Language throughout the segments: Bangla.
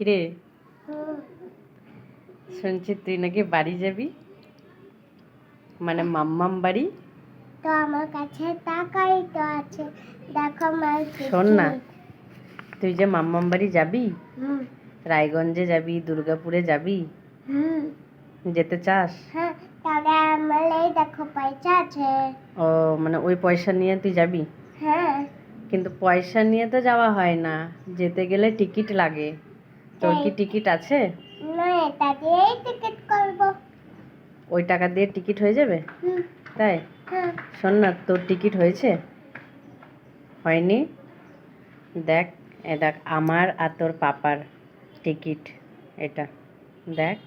কিরে? শুনছি তুই নাকি বাড়ি যাবি? মানে মাম্মাম বাড়ি? তো আমার কাছে টাকাই তো আছে। দেখো আমার শোন না। তুই যে মাম্মাম বাড়ি যাবি? হুম। রায়গঞ্জে যাবি দুর্গাপুরে যাবি? হুম। যেতে চাস? হ্যাঁ তাহলে আমার এই দেখো পয়সা আছে। ও মানে ওই পয়সা নিয়ে তুই যাবি? হ্যাঁ। কিন্তু পয়সা নিয়ে তো যাওয়া হয় না যেতে গেলে টিকিট লাগে। তোর কি টিকিট আছে? না এটা দিয়েই টিকিট করব। ওই টাকা দিয়ে টিকিট হয়ে যাবে? তাই? হ্যাঁ। শোন না তোর টিকিট হয়েছে? হয়নি? দেখ এ দেখ আমার আর তোর পাপার টিকিট এটা। দেখ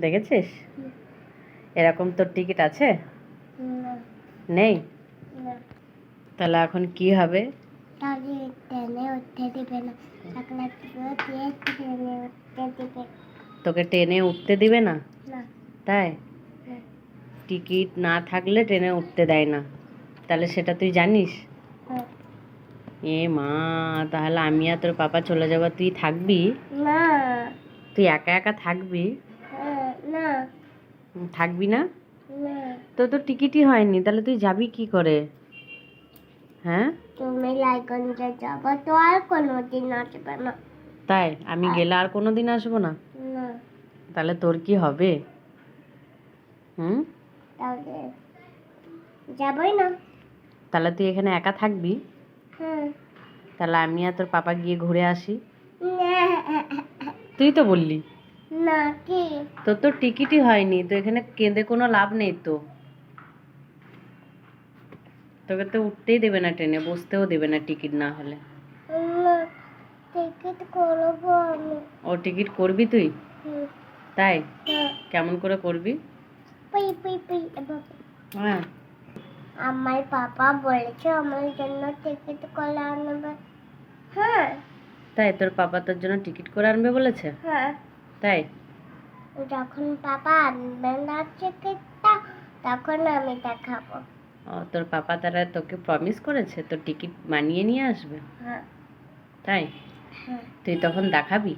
দেখেছিস? এরকম তোর টিকিট আছে? নেই? তাহলে এখন কি হবে? তাহলে ট্রেনে উঠতে দিবে না ট্রেনে উঠতে দিবে তোকে ট্রেনে উঠতে দিবে না? তাই? টিকিট না থাকলে ট্রেনে উঠতে দেয় না। তাহলে সেটা তুই জানিস। এ মা তাহলে আমি আর তোর পাপা চলে যাব। তুই থাকবি? না। তুই একা একা থাকবি? না। থাকবি না? না। তোর তো টিকিটই হয়নি। তাহলে তুই যাবি কি করে? হ্যাঁ? তুমি লাইগঞ্জে যাব তো আর কোনোদিন আসবে না। তাই? আমি গেলে আর কোনো দিন আসব না? না। তাহলে তোর কি হবে? হুম? তাহলে যাবই না। তাহলে তুই এখানে একা থাকবি? হ্যাঁ। তাহলে আমি আর তোর পাপা গিয়ে ঘুরে আসি। তুই তো বললি। না কি? তোর তো টিকিটই হয়নি তো এখানে কেঁদে কোনো লাভ নেই তো। তোকে তো উঠতেই দেবে না ট্রেনে বসতেও দেবে না টিকিট না হলে। টিকিট করব আমি। ও টিকিট করবি তুই? তাই। কেমন করে করবি? পুই পুই পুই হ্যাঁ। আমার পাপা বলেছে আমার জন্য টিকিট করে আনবে। হ্যাঁ। তাই তোর পাপা তোর জন্য টিকিট করে আনবে বলেছে? হ্যাঁ। তাই? যখন পাপা আনবে না টিকিটটা তখন আমি দেখাবো। তোর পাপা তারা তোকে প্রমিস করেছে? তোর টিকিট মানিয়ে নিয়ে আসবে? হ্যাঁ। তাই? হ্যাঁ। তুই তখন দেখাবি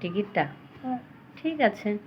টিকিটটা হ্যাঁ। ঠিক আছে।